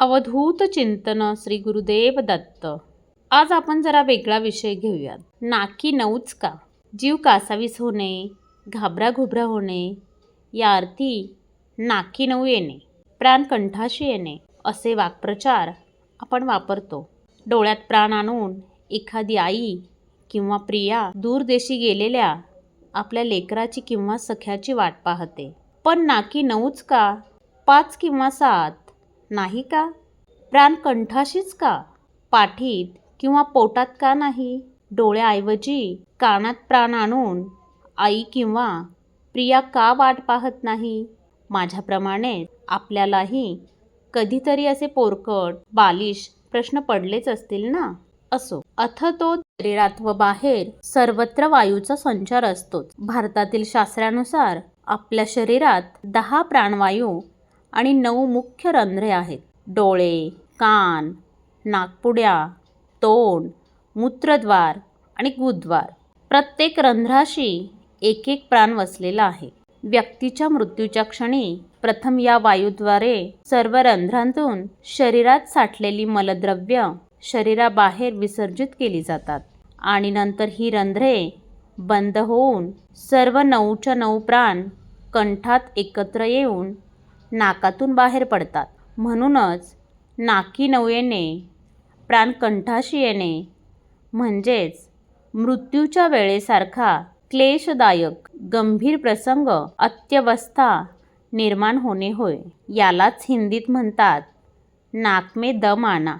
अवधूत चिंतन श्री गुरुदेव दत्त. आज आपण जरा वेगळा विषय घेऊयात. नाकी नऊच का जीव कासावीस होणे घाबरा घुबरा होणे या अर्थी नाकी नऊ येणे प्राण कंठाशी येणे असे वाक्प्रचार आपण वापरतो. डोळ्यात प्राण आणून एखादी आई किंवा प्रिया दूरदेशी गेलेल्या आपल्या लेकराची किंवा सख्याची वाट पाहते. पण नाकी नऊच का पाच किंवा सात नाही का? प्राण कंठाशीच का? पाठीत किंवा पोटात का नाही? डोळ्याऐवजी कानात प्राण आणून आई किंवा प्रिया का वाट पाहत नाही? माझ्याप्रमाणे आपल्यालाही कधीतरी असे पोरकट बालिश प्रश्न पडलेच असतील ना? असो. अथ तो शरीरात व बाहेर सर्वत्र वायूचा संचार असतोच. भारतातील शास्त्रानुसार आपल्या शरीरात दहा प्राणवायू आणि नऊ मुख्य रंध्रे आहेत. डोळे कान नाकपुड्या तोंड मूत्रद्वार आणि गुद्वार प्रत्येक रंध्राशी एक एक प्राण वसलेला आहे. व्यक्तीच्या मृत्यूच्या क्षणी प्रथम या वायूद्वारे सर्व रंध्रांतून शरीरात साठलेली मलद्रव्य शरीराबाहेर विसर्जित केली जातात आणि नंतर ही रंध्रे बंद होऊन सर्व नऊच्या नऊ प्राण कंठात एकत्र येऊन नाकातून बाहेर पडतात. म्हणूनच नाकी नऊ येणे प्राण कंठाशी येणे म्हणजेच मृत्यूच्या वेळेसारखा क्लेशदायक गंभीर प्रसंग अत्यवस्था निर्माण होणे होय. यालाच हिंदीत म्हणतात नाकमे दम आणा.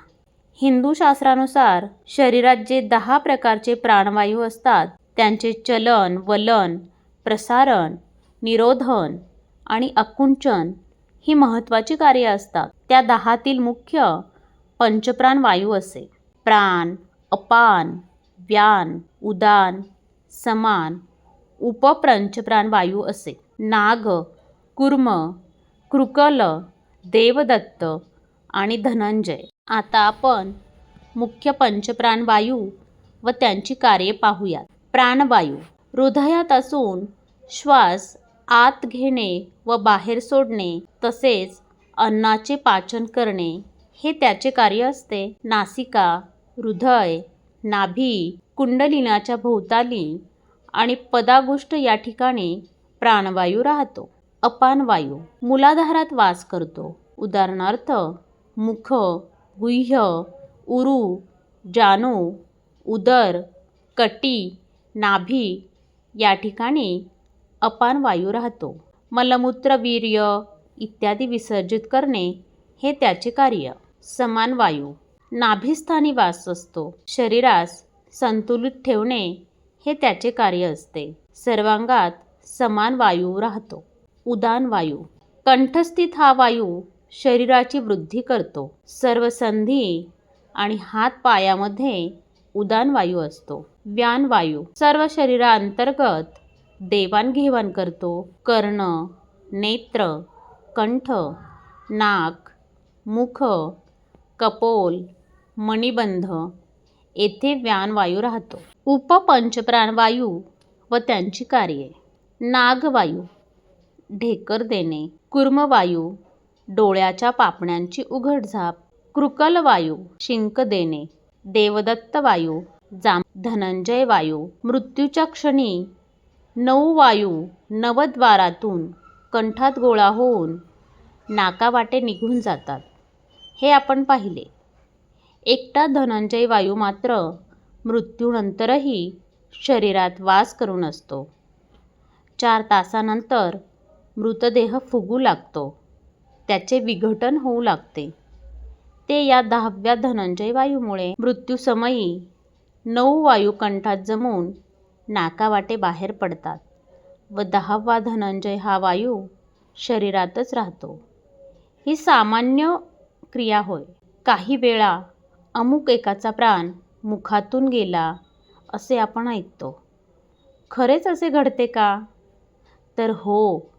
हिंदू शास्त्रानुसार शरीरात जे दहा प्रकारचे प्राणवायू असतात त्यांचे चलन वलन प्रसारण निरोधन आणि आकुंचन ही महत्त्वाची कार्ये असतात. त्या दहातील मुख्य पंचप्राण वायू असे. प्राण अपान व्यान उदान समान उपपंचप्राण वायू असे. नाग कुर्म कृकल देवदत्त आणि धनंजय. आता आपण मुख्य पंचप्राण वायू व त्यांची कार्ये पाहूयात. प्राणवायू. हृदयात असून श्वास आत घेणे व बाहेर सोडणे तसेच अन्नाचे पाचन करणे हे त्याचे कार्य असते. नासिका हृदय नाभी कुंडलिनाच्या भोवताली आणि पदागुष्ट या ठिकाणी प्राणवायू राहतो. अपानवायू मूलाधारात वास करतो. उदाहरणार्थ मुख गुह्य उरू जानू उदर कटी नाभी या ठिकाणी अपान वायू राहतो. मलमूत्र वीर्य इत्यादी विसर्जित करणे हे त्याचे कार्य. समान वायू. नाभिस्थानी वास असतो. शरीरास संतुलित ठेवणे हे त्याचे कार्य असते. सर्वांगात समान वायू राहतो. उदान वायू. कंठस्थित हा वायू शरीराची वृद्धी करतो. सर्व संधी आणि हात पायामध्ये उदान वायू असतो. व्यान वायू. सर्व शरीराअंतर्गत देवाणघेवाण करतो. कर्ण नेत्र कंठ नाक मुख कपोल मणिबंध येथे व्यानवायू राहतो. उपपंचप्राणवायू व त्यांची कार्ये. नागवायू ढेकर देणे. कुर्मवायू डोळ्याच्या पापण्यांची उघडझाप. कृकल वायू शिंक देणे. देवदत्त वायू जाम धनंजय वायू मृत्यूच्या क्षणी नऊ वायू नवद्वारातून कंठात गोळा होऊन नाकावाटे निघून जातात. हे आपण पाहिले. एकटा धनंजय वायू मात्र मृत्यूनंतरही शरीरात वास करून असतो. चार तासानंतर मृतदेह फुगू लागतो. त्याचे विघटन होऊ लागते. ते या दहाव्या धनंजय वायूमुळे मृत्यूसमयी नऊ वायू कंठात जमून नाकावाटे बाहेर पडतात व दहावा धनंजय हा वायू शरीरातच राहतो. ही सामान्य क्रिया होय. काही वेळा अमुक एकाचा प्राण मुखातून गेला असे आपण ऐकतो. खरेच असे घडते का? तर हो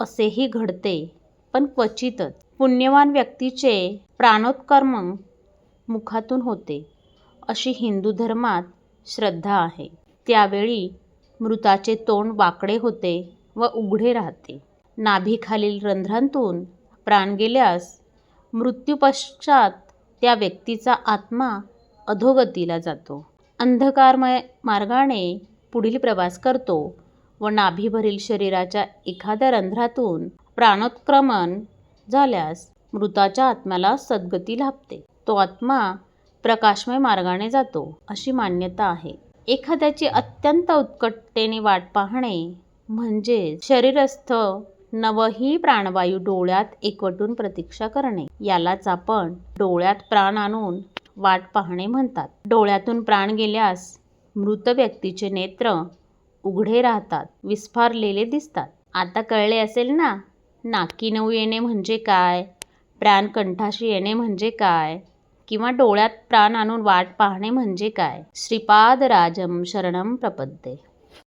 असेही घडते पण क्वचितच. पुण्यवान व्यक्तीचे प्राणोत्कर्म मुखातून होते अशी हिंदू धर्मात श्रद्धा आहे. त्यावेळी मृताचे तोंड वाकडे होते व उघडे राहते. नाभीखालील रंध्रांतून प्राण गेल्यास मृत्यूपश्चात त्या व्यक्तीचा आत्मा अधोगतीला जातो. अंधकारमय मार्गाने पुढील प्रवास करतो व नाभीभरील शरीराच्या एखाद्या रंध्रातून प्राणोत्क्रमण झाल्यास मृताच्या आत्म्याला सद्गती लाभते. तो आत्मा प्रकाशमय मार्गाने जातो अशी मान्यता आहे. एखाद्याची अत्यंत उत्कटतेने वाट पाहणे म्हणजे शरीरस्थ नवही प्राणवायू डोळ्यात एकवटून प्रतीक्षा करणे. यालाच आपण डोळ्यात प्राण आणून वाट पाहणे म्हणतात. डोळ्यातून प्राण गेल्यास मृत व्यक्तीचे नेत्र उघडे राहतात विस्फारलेले दिसतात. आता कळले असेल ना नाकी नऊ येणे म्हणजे काय? प्राण कंठाशी येणे म्हणजे काय? किंवा डोळ्यात प्राण आणून वाट पाहणे म्हणजे काय? श्रीपाद राजम शरणम प्रपद्ये.